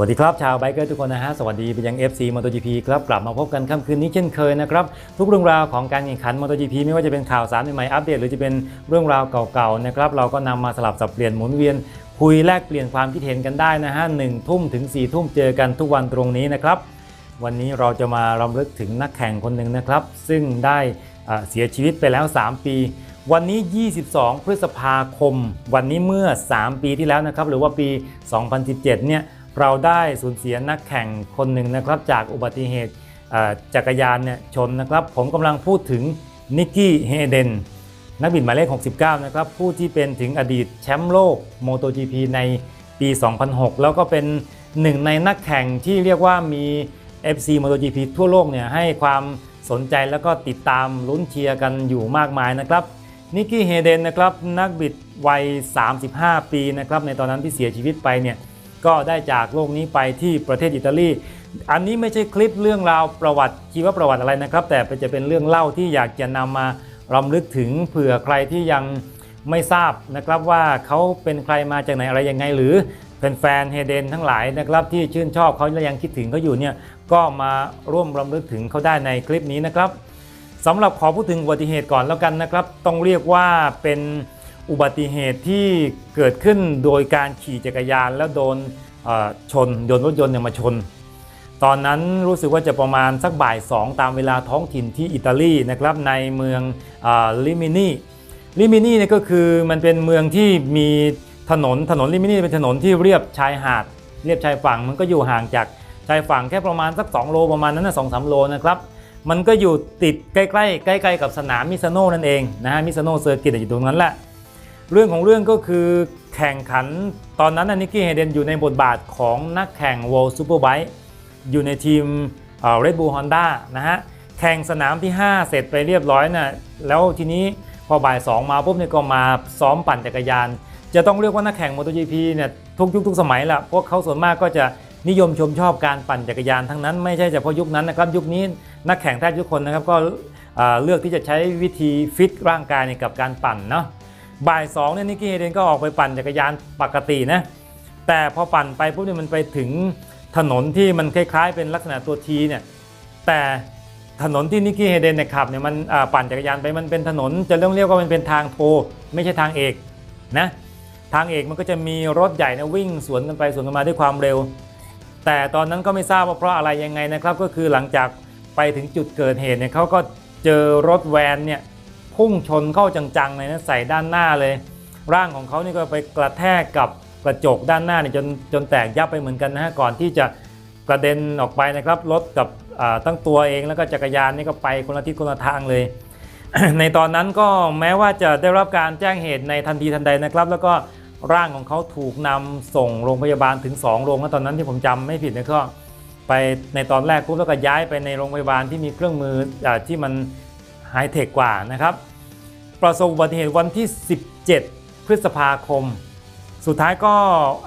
สวัสดีครับชาวไบเกอร์ทุกคนนะฮะสวัสดีไปยัง FC MotoGP ครับกลับมาพบกันค่ำคืนนี้เช่นเคยนะครับทุกเรื่องราวของการแข่งขัน MotoGP ไม่ว่าจะเป็นข่าวสารใหม่ๆอัปเดต หรือจะเป็นเรื่องราวเก่าๆนะครับเราก็นำมาสลับสับเปลี่ยนหมุนเวียนคุยแลกเปลี่ยนความคิดเห็นกันได้นะฮะหนึ่งทุ่มถึง4ี่ทุ่มเจอกันทุกวันตรงนี้นะครับวันนี้เราจะมารำลึกถึงนักแข่งคนหนึ่งนะครับ ซึ่งได้เสียชีวิตไปแล้ว 3 ปี วันนี้ 22 พฤษภาคม วันนี้เมื่อ 3 ปีที่แล้วนะครับหรือว่าปี 2017 เนี่ย เราได้สูญเสียนักแข่งคนหนึ่งนะครับจากอุบัติเหตุจักรยานเนี่ยชนนะครับ ผมกำลังพูดถึงนิกกี้เฮเดนนักบินหมายเลข 69 นะครับ ผู้ที่เป็นถึงอดีตแชมป์โลก MotoGP ในปี 2006 แล้วก็เป็นหนึ่งในนักแข่งที่เรียกว่ามี FC MotoGP ทั่วโลกเนี่ยให้ความสนใจแล้วก็ติดตามลุ้นเชียร์กันอยู่มากมายนะครับนิกกี้เฮเดนนะครับนักบิดวัย 35 ปีนะครับในตอนนั้นที่เสียชีวิตไปเนี่ย ก็ได้จากโลกนี้ไปที่ประเทศอิตาลี อันนี้ไม่ใช่คลิปเรื่องราวประวัติชีวประวัติอะไรนะครับ แต่จะเป็นเรื่องเล่าที่อยากจะนำมารำลึกถึงเผื่อใครที่ยังไม่ทราบนะครับว่าเขาเป็นใครมาจากไหนอะไรยังไง หรือแฟนๆเฮเดนทั้งหลายนะครับที่ชื่นชอบเขาและยังคิดถึงเขาอยู่เนี่ยก็มาร่วมรำลึกถึงเขาได้ในคลิปนี้นะครับสำหรับขอพูดถึงอุบัติเหตุก่อนแล้วกันนะครับ ต้องเรียกว่าเป็น อุบัติเหตุที่เกิดขึ้นโดยการขี่จักรยานแล้วโดนชนโดนรถยนต์เนี่ยมาชน ตอนนั้นรู้สึกว่าจะประมาณสักบ่าย2ตามเวลาท้องถิ่นที่อิตาลีนะครับในเมืองลิมินีลิมินีเนี่ยก็คือมันเป็นเมืองที่มีถนนถนนลิมินีเป็นถนนที่เรียบชายหาด เรียบชายฝั่งมันก็อยู่ห่างจากชายฝั่งแค่ประมาณสัก 2 โลประมาณนั้นนะสองสามโลนะครับมันก็อยู่ติดใกล้ๆใกล้ๆกับสนามมิซาโน่นั่นเองนะฮะมิซาโน่เซอร์กิตอยู่ตรงนั้นแหละ เรื่องของเรื่องก็คือแข่งขันตอนนั้นนะนิกกี้เฮเดนอยู่ในบทบาทของนักแข่ง World Superbike อยู่ในทีมเอ่อ Red Bull Honda นะฮะแข่งสนามที่ 5 เสร็จไปเรียบร้อยนะ่ะแล้วทีนี้พอบ่าย 2 มาปุ๊บเนี่ยก็มาซ้อมปั่นจักรยาน จะต้องเรียกว่านักแข่ง MotoGP เนี่ยทุกยุคทุกสมัยละพวกเขาส่วนมากก็จะนิยมชมชอบการปั่นจักรยานทั้งนั้นไม่ใช่เฉพาะยุคนั้นนะครับยุคนี้นักแข่งแทบทุกคนนะครับก็เลือกที่จะใช้วิธีฟิตร่างกายกับการปั่นเนาะ บ่ายสองเนี่ยนิกกี้เฮเดนก็ออกไปปั่นจักรยานปกตินะแต่พอปั่นไปปุ๊บเนี่ยมันไปถึงถนนที่มันคล้ายๆ เป็นลักษณะตัวทีเนี่ยแต่ถนนที่นิกกี้เฮเดนเนี่ยขับเนี่ยมันปั่นจักรยานไปมันเป็นถนนจะเรียกเรียกว่ามันเป็นทางโทไม่ใช่ทางเอกนะทางเอกมันก็จะมีรถใหญ่นะวิ่งสวนกันไปสวนกันมาด้วยความเร็ว แต่ตอนนั้นก็ไม่ทราบว่าเพราะอะไรยังไงนะครับ ก็คือหลังจากไปถึงจุดเกิดเหตุเนี่ยเขาก็เจอรถแวนเนี่ย พุ่งชนเข้าจังๆเลยนะใส่ด้านหน้าเลย ร่างของเขานี่ก็ไปกระแทกกับกระจกด้านหน้าเนี่ยจนจนแตกยับไปเหมือนกันนะฮะก่อนที่จะกระเด็นออกไปนะครับรถกับตั้งตัวเองแล้วก็จักรยานนี่ก็ไปคนละทิศคนละทางเลย ในตอนนั้นก็แม้ว่าจะได้รับการแจ้งเหตุในทันทีทันใดนะครับ แล้วก็ร่างของเขาถูกนำส่งโรงพยาบาลถึง 2 โรงตอนนั้นที่ผมจำไม่ผิดนะก็ไปในตอนแรกปุ๊บแล้วก็ย้ายไปในโรงพยาบาลที่มีเครื่องมืออที่มัน ไฮเทคกว่านะครับ ประสบอุบัติเหตุวันที่ 17 พฤษภาคม สุดท้ายก็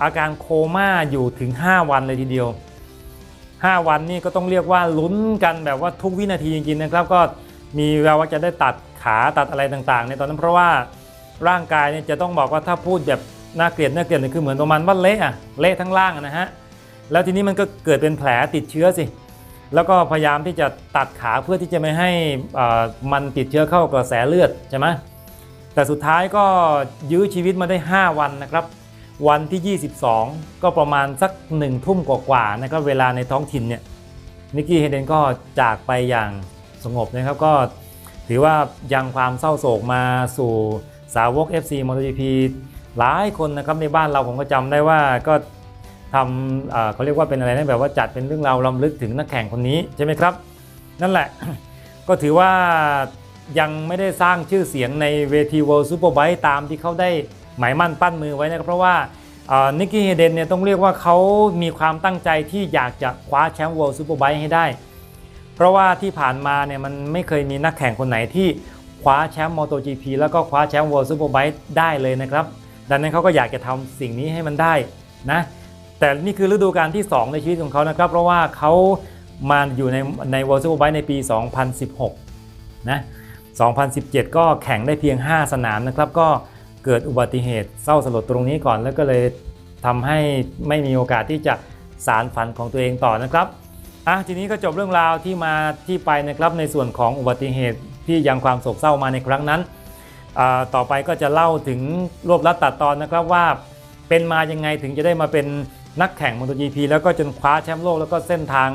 อาการโคม่าอยู่ถึง 5 วันเลยทีเดียว 5 วันนี่ก็ต้องเรียกว่าลุ้นกันแบบว่าทุกวินาทีจริงๆนะครับ ก็มีแววว่าจะได้ตัดขาตัดอะไรต่างๆ ในตอนนั้นเพราะว่าร่างกายเนี่ยจะต้องบอกว่าถ้าพูดแบบน่าเกลียดน่าเกลียดเนี่ยคือเหมือนประมาณว่าเละอะเละทั้งล่างนะฮะแล้วทีนี้มันก็เกิดเป็นแผลติดเชื้อสิ แล้วก็พยายามที่จะตัดขาเพื่อที่จะไม่ให้มันติดเชื้อเข้ากระแสเลือดใช่ไหมแต่สุดท้ายก็ยื้อชีวิตมาได้ 5 วันนะครับ วันที่ 22 ก็ประมาณสักหนึ่งทุ่มกว่าๆนะครับเวลาในท้องถิ่นเนี่ยนิกกี้เฮเดนก็จากไปอย่างสงบนะครับก็ถือว่ายังความเศร้าโศกมาสู่สาวก FC MotoGP หลายคนนะครับในบ้านเราผมก็จำได้ว่าก็ ทำเขาเรียกว่าเป็นอะไรนะแบบว่าจัดเป็นเรื่องราวรำลึกถึงนักแข่งคนนี้ใช่ไหมครับ นั่นแหละก็ถือว่ายังไม่ได้สร้างชื่อเสียงในเวที World Superbike ตามที่เขาได้หมายมั่นปั้นมือไว้นะครับเพราะว่านิกกี้เฮเดนเนี่ยต้องเรียกว่าเขามีความตั้งใจที่อยากจะคว้าแชมป์ World Superbike ให้ได้ เพราะว่าที่ผ่านมาเนี่ยมันไม่เคยมีนักแข่งคนไหนที่คว้าแชมป์ MotoGP แล้วก็คว้าแชมป์ World Superbike ได้เลยนะครับ ดังนั้นเขาก็อยากจะทำสิ่งนี้ให้มันได้นะ แต่นี่คือฤดูกาลที่ 2 ในชีวิตของเขานะครับ เพราะว่าเขามาอยู่ในใน World Superbike ในปี 2016 นะ 2017 ก็แข่งได้เพียง 5 สนามนะครับ ก็เกิดอุบัติเหตุเศร้าสลดตรงนี้ก่อน แล้วก็เลยทำให้ไม่มีโอกาสที่จะสารฝันของตัวเองต่อนะครับอะทีนี้ก็จบเรื่องราวที่มาที่ไปนะครับในส่วนของอุบัติเหตุที่ยังความโศกเศร้ามาในครั้งนั้น ต่อไปก็จะเล่าถึงรวบลัดตัดตอนนะครับว่าเป็นมายังไงถึงจะได้มาเป็น นักแข่งมอเตอร์จีพีแล้วก็จนคว้าแชมป์โลกแล้วก็เส้นทาง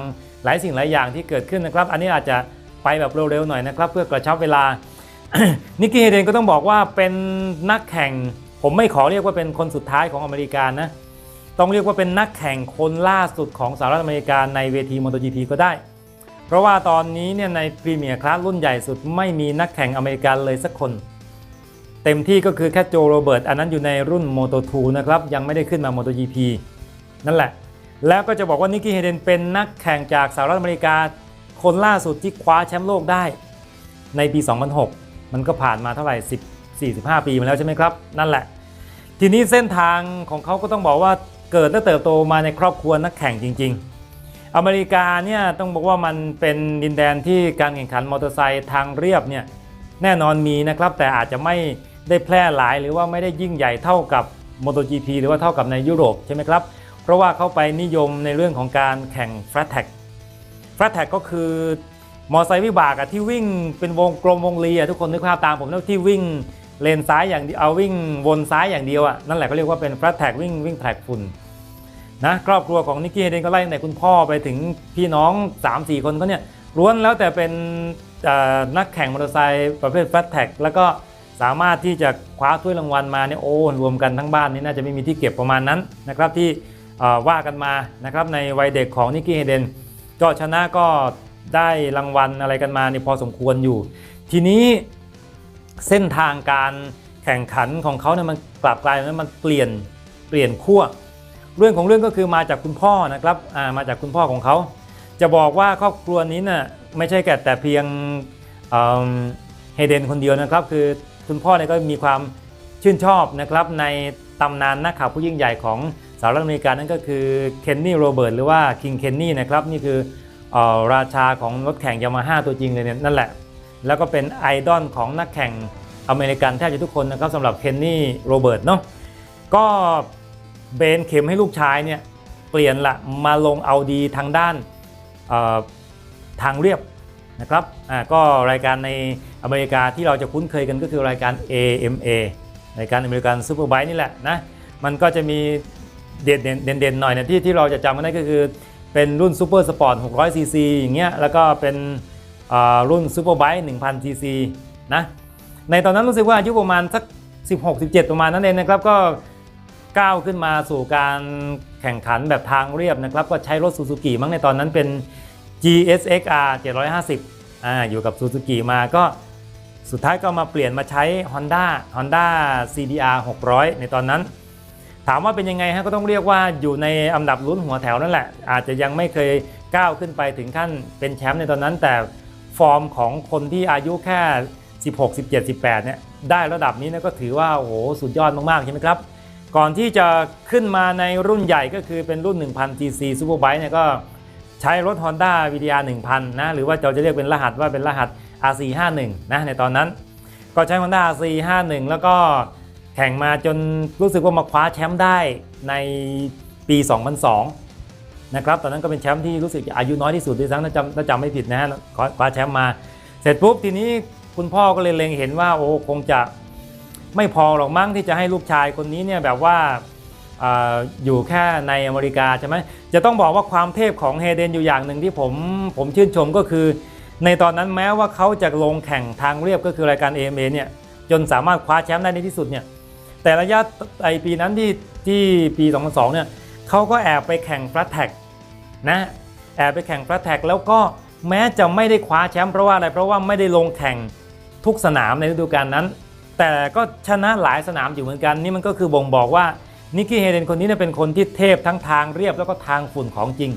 หลายสิ่งหลายอย่างที่เกิดขึ้นนะครับ อันนี้อาจจะไปแบบเร็วๆหน่อยนะครับ เพื่อกระชับเวลา นิกกี้เฮเดนก็ต้องบอกว่าเป็นนักแข่ง ผมไม่ขอเรียกว่าเป็นคนสุดท้ายของอเมริกานะต้องเรียกว่าเป็นนักแข่งคนล่าสุดของสหรัฐอเมริกาในเวที MotoGP ก็ได้ เพราะว่าตอนนี้เนี่ยในพรีเมียร์คลาสรุ่นใหญ่สุดไม่มีนักแข่งอเมริกันเลยสักคน เต็มที่ก็คือแค่โจโรเบิร์ตอันนั้นอยู่ในรุ่น Moto2 นะครับยังไม่ได้ขึ้นมา MotoGP นั่นแหละ แล้วก็จะบอกว่านิกกี้เฮเดนเป็นนักแข่งจากสหรัฐอเมริกา คนล่าสุดที่คว้าแชมป์โลกได้ในปี 2006 มันก็ผ่านมาเท่าไหร่10 45 ปีมาแล้วใช่ไหมครับ นั่นแหละ ทีนี้เส้นทางของเขาก็ต้องบอกว่าเกิดและเติบโตมาในครอบครัวนักแข่งจริง ๆ อเมริกาเนี่ยต้องบอกว่ามันเป็นดินแดนที่การแข่งขันมอเตอร์ไซค์ทางเรียบเนี่ยแน่นอนมีนะครับ แต่อาจจะไม่ได้แพร่หลายหรือว่าไม่ได้ยิ่งใหญ่เท่ากับ MotoGP หรือว่าเท่ากับในยุโรปใช่ไหมครับ เพราะว่าเข้าไปนิยมในเรื่องของการแข่ง flat tag flat tag ก็คือมอไซค์วิบากอะที่วิ่งเป็นวงกลมวงรีอะทุกคนนึกภาพตามผมแล้วที่วิ่งเลนซ้ายอย่างเดียวเอาวิ่งวนซ้ายอย่างเดียวอะนั่นแหละเขาเรียกว่าเป็น flat tag วิ่งวิ่งแท็กฝุ่นนะครอบครัวของนิกกี้เฮเดนก็ไล่ตั้งแต่คุณพ่อไปถึงพี่น้อง 3-4 คนก็เนี่ยล้วนแล้วแต่เป็นนักแข่งมอเตอร์ไซค์ประเภท flat tag แล้วก็สามารถที่จะคว้าถ้วยรางวัลมาเนี่ยโอ้รวมกันทั้งบ้านนี่น่าจะไม่มีที่เก็บประมาณนั้นนะครับที่ ว่ากันมานะครับในวัยเด็กของนิกกี้เฮเดนก็ชนะก็ได้รางวัลอะไรกันมาเนี่ยพอสมควรอยู่ ทีนี้เส้นทางการแข่งขันของเขาเนี่ยมันกลับกลายเป็นว่ามันเปลี่ยนเปลี่ยนขั้วเรื่องของเรื่องก็คือมาจากคุณพ่อนะครับามาจากคุณพ่อของเขา จะบอกว่าครอบครัวนี้น่ะไม่ใช่แค่แต่เพียงเฮเดนคนเดียวนะครับ คือคุณพ่อเนี่ยก็มีความชื่นชอบนะครับในตำนานนักข่าวผู้ยิ่งใหญ่ของ สหรัฐอเมริกานั่นก็คือเคนนี่โรเบิร์ตหรือว่าคิงเคนนี่นะครับนี่คืออราชาของรถแข่งยามาฮ่าตัวจริงเลยเนี่ยนั่นแหละ แล้วก็เป็นไอดอลของนักแข่งอเมริกันแทบจะทุกคนนะครับสำหรับเคนนี่โรเบิร์ตเนาะก็เบนเข็มให้ลูกชายเนี่ยเปลี่ยนละมาลงเอาดีทางด้านทางเรียบนะครับอ่าก็รายการในอเมริกาที่เราจะคุ้นเคยกันก็คือรายการ AMA รายการอเมริกันซูเปอร์ไบค์นี่แหละนะมันก็จะมี เด่นเด่นเด่นๆหน่อยเนี่ยที่ที่เราจะจำกันได้ก็คือ เป็นรุ่นซูเปอร์สปอร์ต600ซีซีอย่างเงี้ยแล้วก็เป็นรุ่นซูเปอร์ไบค์1000ซีซีนะในตอนนั้นรู้สึกว่าอายุประมาณสัก 16-17 ประมาณนั้นเองนะครับก็ก้าวขึ้นมาสู่การแข่งขันแบบทางเรียบนะครับ ก็ใช้รถซูซูกิมั้งในตอนนั้นเป็น GSXR 750อ่าอยู่กับซูซูกิมาก็สุดท้ายก็มาเปลี่ยนมาใช้ Honda Honda CBR 600 ในตอนนั้น ถามว่าเป็นยังไงฮะก็ต้องเรียกว่าอยู่ในอันดับลุ้นหัวแถวนั่นแหละ อาจจะยังไม่เคยก้าวขึ้นไปถึงขั้นเป็นแชมป์ในตอนนั้น แต่ฟอร์มของคนที่อายุแค่ 16 17 18เนี่ยได้ระดับนี้นก็ถือว่าโอ้โหสุดยอดมากๆใช่ไหมครับ ก่อนที่จะขึ้นมาในรุ่นใหญ่ก็คือเป็นรุ่น 1000 cc Superbike เนี่ยก็ใช้รถ Honda VDR 1000 นะ หรือว่าเราจะเรียกเป็นรหัสว่าเป็นรหัส RC51 นะในตอนนั้น ก็ใช้ Honda RC51 แล้วก็ แข่งมาจนรู้สึกว่ามาคว้าแชมป์ได้ในปี 2002 นะครับ ตอนนั้นก็เป็นแชมป์ที่รู้สึกอายุน้อยที่สุดด้วยซ้ำถ้าจำถ้าจำไม่ผิดนะฮะคว้าแชมป์มา เสร็จปุ๊บทีนี้คุณพ่อก็เลยเล็งเห็นว่าโอ้คงจะไม่พอหรอกมั้งที่จะให้ลูกชายคนนี้เนี่ยแบบว่าอ่าอยู่แค่ในอเมริกาใช่ไหมจะต้องบอกว่าความเทพของเฮเดนอยู่อย่างหนึ่งที่ผมผมชื่นชมก็คือ ในตอนนั้นแม้ว่าเขาจะลงแข่งทางเรียบก็คือรายการ AMA เนี่ยจนสามารถคว้าแชมป์ได้ในที่สุดเนี่ย แต่ระยะไอปีนั้นที่ที่ปี 2002 เนี่ยเขาก็แอบไปแข่ง flat tag นะแอบไปแข่ง flat tag แล้วก็แม้จะไม่ได้คว้าแชมป์เพราะว่าอะไรเพราะว่าไม่ได้ลงแข่งทุกสนามในฤดูกาลนั้น แต่ก็ชนะหลายสนามอยู่เหมือนกันนี่มันก็คือบ่งบอกว่านิกกี้เฮเดนคนนี้เนี่ยเป็นคนที่เทพทั้งทางเรียบแล้วก็ทางฝุ่นของจริง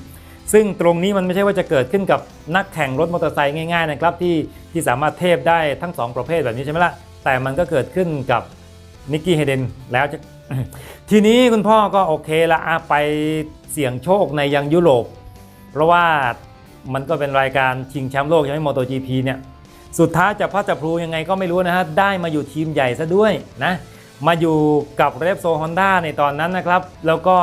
ซึ่งตรงนี้มันไม่ใช่ว่าจะเกิดขึ้นกับนักแข่งรถมอเตอร์ไซค์ง่ายๆนะครับที่ที่สามารถเทพได้ทั้งสองประเภทแบบนี้ใช่ไหมล่ะแต่มันก็เกิดขึ้นกับ นิกกี้เฮเดนแล้วจะทีนี้คุณพ่อก็โอเคละไปเสี่ยงโชคในยังยุโรป เพราะว่ามันก็เป็นรายการชิงแชมป์โลกใช่ไหมมอ t o GP เนี่ยสุดท้ายจะพัดจะพลูยังไงก็ไม่รู้นะฮะ ได้มาอยู่ทีมใหญ่ซะด้วยนะ มาอยู่กับเรฟโซฮอนด้าในตอนนั้นนะครับ แล้วก็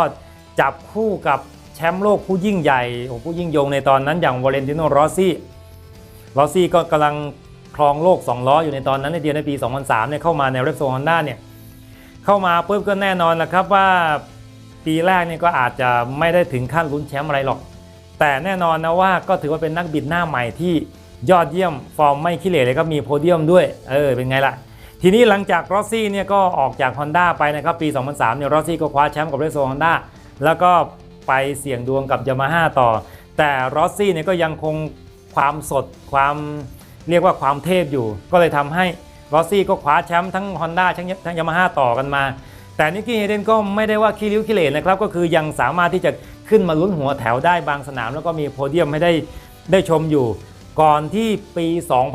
จับคู่กับแชมป์โลกผู้ยิ่งใหญ่โอ้ผู้ยิ่งยงในตอนนั้นอย่างวาเลนติโนรอซี่รอซี่ก็กำลังครองโลก 2 ล้ออยู่ในตอนนั้นในเดือนในปี 2003เนี่ยเข้ามาในเรปโซฮอนด้าเนี่ย เข้ามาปุ๊บก็แน่นอนนะครับว่าปีแรกนี่ก็อาจจะไม่ได้ถึงขั้นลุ้นแชมป์อะไรหรอก แต่แน่นอนนะว่าก็ถือว่าเป็นนักบิดหน้าใหม่ที่ยอดเยี่ยมฟอร์มไม่ขี้เหร่เลยก็มีโพเดียมด้วย เออเป็นไงล่ะ ทีนี้หลังจากรอซี่เนี่ยก็ออกจาก Honda ไปนะครับปี 2003เนี่ยรอซี่ก็คว้าแชมป์กับเรโซฮอนด้าแล้วก็ไปเสี่ยงดวงกับยามาฮ่าต่อ แต่รอซี่เนี่ยก็ยังคงความสดความเรียกว่าความเทพอยู่ ก็เลยทำให้ รอซี่ก็คว้าแชมป์ทั้ง Honda ทั้งทั้งยามาฮ่าต่อกันมา แต่นิกกี้เฮเดนก็ไม่ได้ว่าขี้ริ้วขี้เหร่นะครับ ก็คือยังสามารถที่จะขึ้นมาลุ้นหัวแถวได้บางสนาม แล้วก็มีโพเดียมให้ได้ได้ชมอยู่ ก่อนที่ปี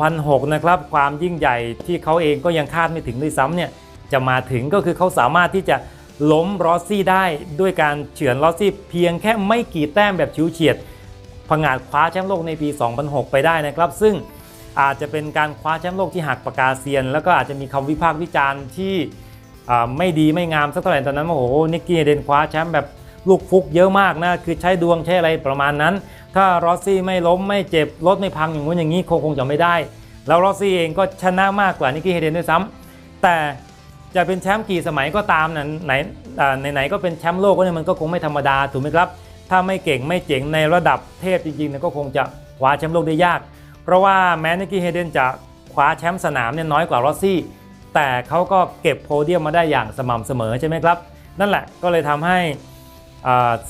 2006 นะครับ ความยิ่งใหญ่ที่เขาเองก็ยังคาดไม่ถึงด้วยซ้ำเนี่ยจะมาถึงก็คือเขาสามารถที่จะล้มรอซี่ได้ด้วยการเฉือนรอซี่เพียงแค่ไม่กี่แต้มแบบชิวเฉียดผงาดคว้าแชมป์โลกในปี 2006 ไปได้นะครับ ซึ่ง อาจจะเป็นการคว้าแชมป์โลกที่หักปากกาเซียน แล้วก็อาจจะมีคำวิพากษ์วิจารณ์ที่ไม่ดีไม่งามสักเท่าไหร่ตอนนั้นว่าโอ้โหนิกกี้เดนคว้าแชมป์แบบลูกฟุกเยอะมากนะคือใช้ดวงใช้อะไรประมาณนั้น ถ้ารอสซี่ไม่ล้มไม่เจ็บรถไม่พังอย่างงู้นอย่างนี้คงคงจะไม่ได้ แล้วรอสซี่เองก็ชนะมากกว่านิกกี้เฮเดนด้วยซ้ำแต่จะเป็นแชมป์กี่สมัยก็ตามนะไหนไหนก็เป็นแชมป์โลกก็เนี่ยมันก็คงไม่ธรรมดาถูกไหมครับ ถ้าไม่เก่งไม่เจ๋งในระดับเทพจริงๆเนี่ยก็คงจะคว้าแชมป์โลกได้ยาก เพราะว่าแม้นิกกี้เฮเดนจะคว้าแชมป์สนามเนี่ยน้อยกว่ารอสซี่ แต่เขาก็เก็บโพเดียมมาได้อย่างสม่ำเสมอใช่ไหมครับ นั่นแหละก็เลยทำให้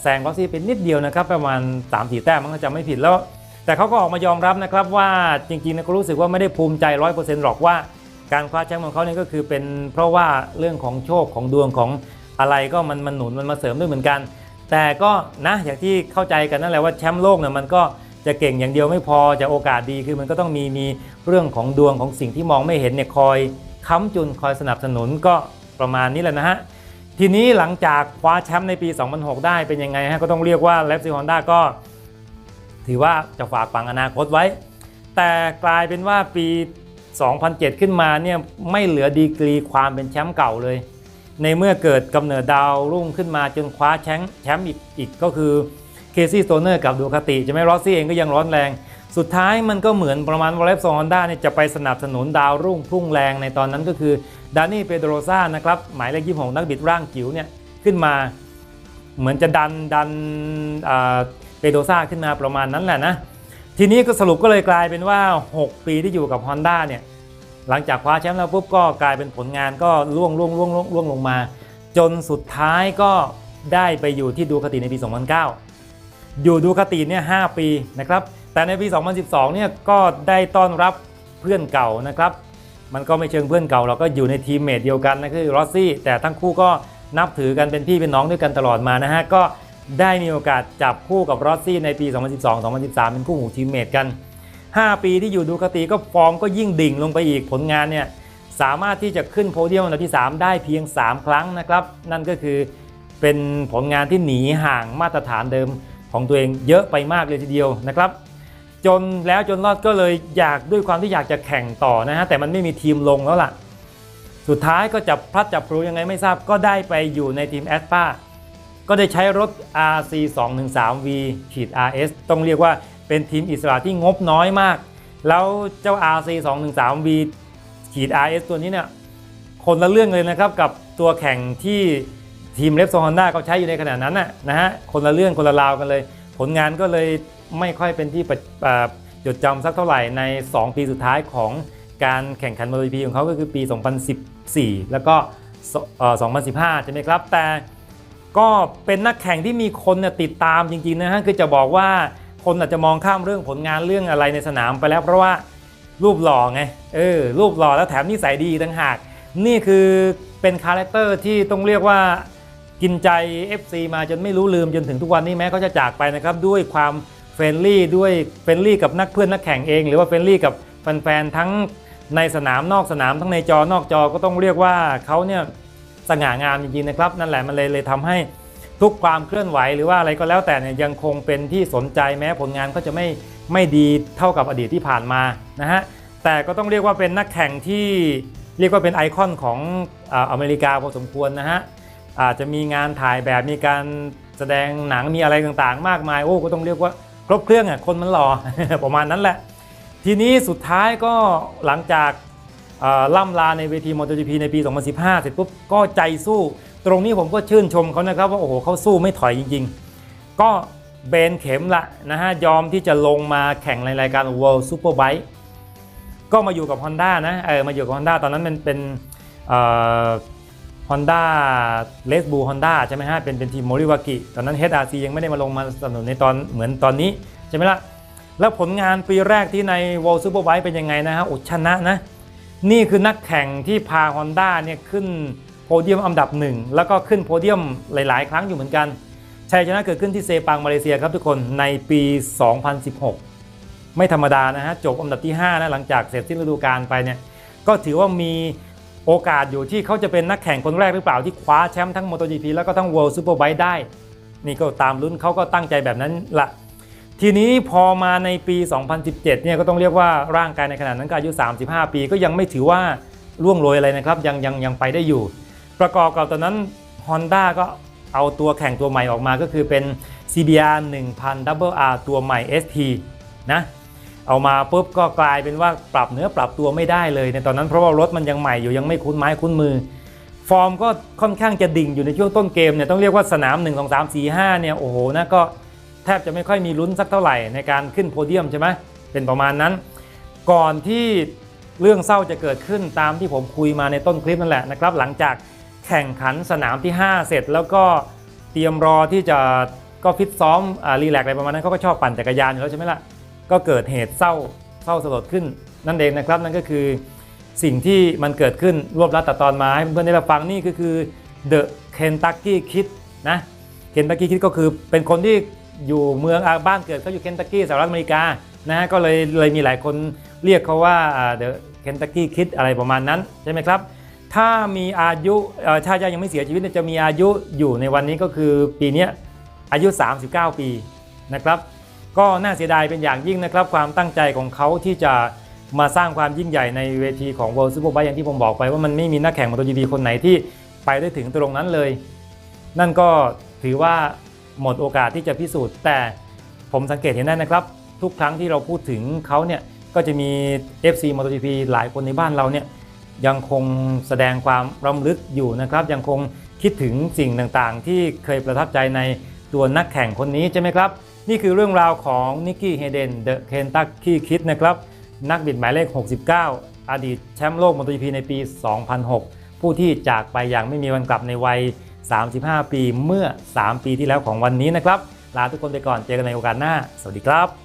แซงรอสซี่เป็นนิดเดียวนะครับ ประมาณ 3-4 แต้มมันก็จะไม่ผิดแล้ว แต่เขาก็ออกมายอมรับนะครับว่าจริงๆนะก็รู้สึกว่าไม่ได้ภูมิใจ 100%หรอกว่าการคว้าแชมป์ของเขาเนี่ยก็คือเป็นเพราะว่าเรื่องของโชคของดวงของอะไรก็มันมันหนุนมันมาเสริมด้วยเหมือนกัน แต่ก็นะอย่างที่เข้าใจกันนั่นแหละว่าแชมป์โลกเนี่ยมันก็ จะเก่งอย่างเดียวไม่พอจะโอกาสดีคือมันก็ต้องมีมีเรื่องของดวงของสิ่งที่มองไม่เห็นเนี่ยคอยค้ำจุนคอยสนับสนุนก็ประมาณนี้แหละนะฮะทีนี้หลังจากคว้าแชมป์ในปี 2006 ได้เป็นยังไงฮะก็ต้องเรียกว่าเลฟซีฮอนด้าก็ถือว่าจะฝากฝังอนาคตไว้ แต่กลายเป็นว่าปี 2007 ขึ้นมาเนี่ยไม่เหลือดีกรีความเป็นแชมป์เก่าเลย ในเมื่อเกิดกำเนิดดาวรุ่งขึ้นมาจนคว้าแชมป์แชมป์อีกอีกก็คือ เคซี่สโตเนอร์กับดูคาติใช่ไหมรอสซี่เองก็ยังร้อนแรง สุดท้ายมันก็เหมือนประมาณวอลเลฟซอนด้าเนี่ยจะไปสนับสนุนดาวรุ่งพุ่งแรงในตอนนั้นก็คือดานี่เปโดโรซานะครับหมายเลขยี่ของนักบิดร่างจิ๋วเนี่ยขึ้นมา เหมือนจะดันดันเปโดซาขึ้นมาประมาณนั้นแหละนะทีนี้ก็สรุปก็เลยกลายเป็นว่า 6 ปีที่อยู่กับ Honda เนี่ยหลังจากคว้าแชมป์แล้วปุ๊บก็กลายเป็นผลงานก็ล่วงล่วงล่วงล่วงล่วงลงมา จนสุดท้ายก็ได้ไปอยู่ที่ดูคาติในปี 2009 อยู่ดูคาติเนี่ย5ปีนะครับ แต่ในปี 2012 เนี่ยก็ได้ต้อนรับเพื่อนเก่านะครับ มันก็ไม่เชิงเพื่อนเก่าเราก็อยู่ในทีมเมทเดียวกันนะคือรอสซี่ แต่ทั้งคู่ก็นับถือกันเป็นพี่เป็นน้องด้วยกันตลอดมานะฮะ ก็ได้มีโอกาสจับคู่กับรอสซี่ในปี 2012-2013 เป็นคู่หูทีมเมทกัน 5 ปีที่อยู่ดูคาติก็ฟอร์มก็ยิ่งดิ่งลงไปอีกผลงานเนี่ยสามารถที่จะขึ้นโพเดียมอันดับที่ 3 ได้เพียง 3 ครั้งนะครับ นั่นก็คือเป็นผลงานที่หนีห่างมาตรฐานเดิม ของตัวเองเยอะไปมากเลยทีเดียวนะครับ จนแล้วจนรอดก็เลยอยากด้วยความที่อยากจะแข่งต่อนะฮะแต่มันไม่มีทีมลงแล้วล่ะ สุดท้ายก็จับพลัดจับพลูยังไงไม่ทราบก็ได้ไปอยู่ในทีมแอสปาก็ได้ใช้รถ RC 2 1 3 V ขีด RS ต้องเรียกว่าเป็นทีมอิสระที่งบน้อยมาก แล้วเจ้า RC 2 1 3 V ขีด RS ตัวนี้เนี่ยคนละเรื่องเลยนะครับกับตัวแข่งที่ ทีมเลฟโซฮอนด้าเขาใช้อยู่ในขณะนั้นน่ะนะฮะคนละเรื่องคนละราวกันเลย ผลงานก็เลยไม่ค่อยเป็นที่ประอ่าจดจำสักเท่าไหร่ใน 2 ปีสุดท้ายของการแข่งขัน MotoGP ของเขาก็คือปี 2014 แล้วก็ 2015 ใช่ไหมครับ แต่ก็เป็นนักแข่งที่มีคนนติดตามจริงๆนะฮะคือจะบอกว่าคนอาจจะมองข้ามเรื่องผลงานเรื่องอะไรในสนามไปแล้ว เพราะว่ารูปหล่อไงเออรูปหล่อแล้วแถมนิสัยดีต่างหาก นี่คือเป็นคาแรคเตอร์ที่ต้องเรียกว่า กินใจ FC มาจนไม่รู้ลืมจนถึงทุกวันนี้แม้เขาจะจากไปนะครับด้วยความเฟรนลี่ด้วยเฟรนลี่กับนักเพื่อนนักแข่งเอง หรือว่าเฟรนลี่กับแฟนๆทั้งในสนามนอกสนามทั้งในจอนอกจอก็ต้องเรียกว่าเขาเนี่ยสง่างามจริงๆนะครับ นั่นแหละมันเลยเลยทำให้ทุกความเคลื่อนไหวหรือว่าอะไรก็แล้วแต่เนี่ยยังคงเป็นที่สนใจแม้ผลงานก็จะไม่ไม่ดีเท่ากับอดีตที่ผ่านมานะฮะแต่ก็ต้องเรียกว่าเป็นนักแข่งที่เรียกว่าเป็นไอคอนของออเมริกาพอสมควรนะฮะ อาจจะมีงานถ่ายแบบมีการแสดงหนังมีอะไรต่างๆ มากมายโอ้ก็ต้องเรียกว่าครบเครื่องอะคนมันหล่อประมาณนั้นแหละ ทีนี้สุดท้ายก็หลังจากล่ำลาในเวที MotoGP ในปี 2015 เสร็จปุ๊บก็ใจสู้ ตรงนี้ผมก็ชื่นชมเขานะครับว่าโอ้โหเขาสู้ไม่ถอยจริง ๆ ก็เบนเข็มละนะฮะยอมที่จะลงมาแข่งในรายการ World Superbike ก็มาอยู่กับ Honda นะเออมาอยู่กับ Honda ตอนนั้นมันเป็นเอ่อ Honda r e d Bull Honda ใช่ไหมฮะเป็นเป็นทีมโมริวากิตอนนั้น HRC ยังไม่ได้มาลงมาสนับสนุนในตอนเหมือนตอนนี้ ใช่ไหมล่ะ แล้วผลงานปีแรกที่ใน World Superbike เป็นยังไงนะฮะอุชนะนะ นี่คือนักแข่งที่พา Honda เนี่ยขึ้นโพเดียมอันดับหนึ่งแล้วก็ขึ้นโพเดียมหลาย ๆ ครั้งอยู่เหมือนกันชัยชนะเกิดขึ้นที่เซปังมาเลเซียครับทุกคนในปี 2016 ไม่ธรรมดานะฮะจบอันดับที่5นะหลังจากเสร็จสิ้นฤดูกาลไปเนี่ยก็ถือว่ามี โอกาสอยู่ที่เขาจะเป็นนักแข่งคนแรกหรือเปล่าที่คว้าแชมป์ทั้ง MotoGP แล้วก็ทั้ง World Superbike ได้ นี่ก็ตามลุ้นเขาก็ตั้งใจแบบนั้นละทีนี้พอมาในปี 2017 เนี่ยก็ต้องเรียกว่าร่างกายในขณะนั้นก็อายุ 35 ปีก็ยังไม่ถือว่าล่วงโรยอะไรนะครับยังยังยังไปได้อยู่ ประกอบกับตอนนั้น Honda ก็เอาตัวแข่งตัวใหม่ออกมาก็คือเป็น CBR 1000 Double R ตัวใหม่ ST นะ เอามาปุ๊บก็กลายเป็นว่าปรับเนื้อปรับตัวไม่ได้เลยในตอนนั้นเพราะว่ารถมันยังใหม่อยู่ยังไม่คุ้นไม้คุ้นมือ ฟอร์มก็ค่อนข้างจะดิ่งอยู่ในช่วงต้นเกมเนี่ยต้องเรียกว่าสนาม 1 2 3 4 5เนี่ยโอ้โหนะก็แทบจะไม่ค่อยมีลุ้นสักเท่าไหร่ในการขึ้นโพเดียมใช่ไหมเป็นประมาณนั้น ก่อนที่เรื่องเศร้าจะเกิดขึ้นตามที่ผมคุยมาในต้นคลิปนั่นแหละนะครับหลังจากแข่งขันสนามที่ 5 เสร็จแล้วก็เตรียมรอที่จะก็ฟิตซ้อมอรีแลกอะไรประมาณนั้นเขาก็ชอบปั่นจักรยานอยู่แล้วใช่ไหมล่ะ ก็เกิดเหตุเศร้าเศร้าสลดขึ้นนั่นเองนะครับ นั่นก็คือสิ่งที่มันเกิดขึ้นรวบรัดตัดตอนมาให้เพื่อนๆได้รับฟังนี่ก็คือ The Kentucky Kid นะ Kentucky Kid ก็คือเป็นคนที่อยู่เมืองอาบ้านเกิดเขาอยู่เคนตักกี้สหรัฐอเมริกานะฮะก็เลยเลยมีหลายคนเรียกเขาว่าอ่า The Kentucky Kid อะไรประมาณนั้นใช่ไหมครับ ถ้ามีอายุเอ่อถ้ายังไม่เสียชีวิตจะมีอายุอยู่ในวันนี้ก็คือปีนี้อายุ 39 ปีนะครับ ก็น่าเสียดายเป็นอย่างยิ่งนะครับ ความตั้งใจของเขาที่จะมาสร้างความยิ่งใหญ่ในเวทีของ World Superbike อย่างที่ผมบอกไปว่ามันไม่มีนักแข่ง MotoGP คนไหนที่ไปได้ถึงตรงนั้นเลย นั่นก็ถือว่าหมดโอกาสที่จะพิสูจน์ แต่ผมสังเกตเห็นได้นะครับ ทุกครั้งที่เราพูดถึงเขาเนี่ยก็จะมี FC MotoGP หลายคนในบ้านเราเนี่ยยังคงแสดงความรำลึกอยู่นะครับ ยังคงคิดถึงสิ่งต่างๆ ที่เคยประทับใจในตัวนักแข่งคนนี้ใช่ไหมครับ นี่คือเรื่องราวของนิกกี้เฮเดนเดอะเคนตักกี้คิดนะครับ นักบิดหมายเลข 69 อดีตแชมป์โลกมอเตอร์จีพีในปี 2006 ผู้ที่จากไปอย่างไม่มีวันกลับในวัย 35 ปีเมื่อ 3 ปีที่แล้วของวันนี้นะครับ ลาทุกคนไปก่อนเจอกันในโอกาสหน้า สวัสดีครับ